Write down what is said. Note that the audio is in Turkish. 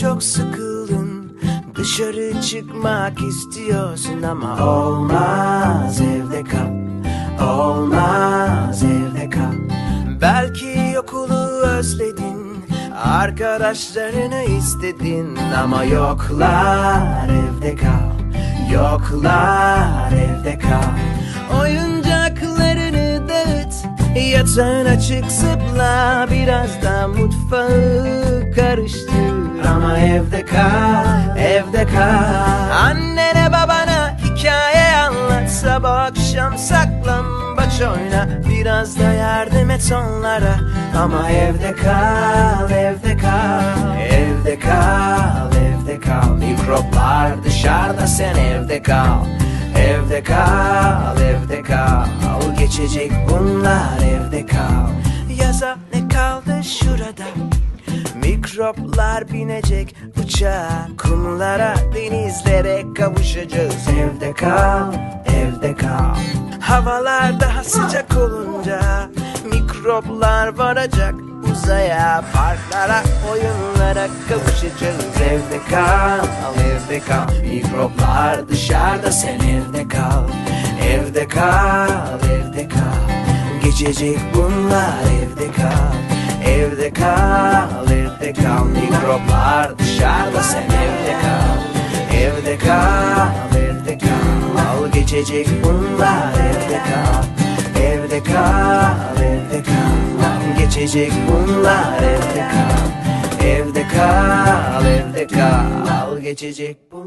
çok sıkıldın. Dışarı çıkmak istiyorsun ama olmaz evde kal. Olmaz evde kal. Belki okulu özledin Arkadaşlarını istedin Ama yoklar evde kal. Yoklar evde kal. Oyuncaklarını dağıt Yatağın açık zıpla. Biraz da mutfağı karıştır evde kal, evde kal. Annene babana hikaye anlat Sabah akşam saklambaç oyna. Biraz da yardım et onlara. Ama evde kal, evde kal. Evde kal, evde kal. Mikroplar dışarıda sen evde kal. Evde kal, evde kal. Geçecek bunlar evde kal. Yaza ne kaldı şurada Mikroplar binecek uçağa. Kumlara, denizlere kavuşacağız. Evde kal, evde kal. Havalar daha sıcak olunca Mikroplar varacak uzaya. Parklara, oyunlara kavuşacağız. Evde kal, evde kal. Mikroplar dışarıda sen evde kal. Evde kal, evde kal. Geçecek bunlar Mikroplar dışarıda sen evde kal. Evde kal, evde kal. Geçecek bunlar evde kal. Evde kal, evde kal. Geçecek bunlar evde kal. Evde kal, evde kal. Geçecek bunlar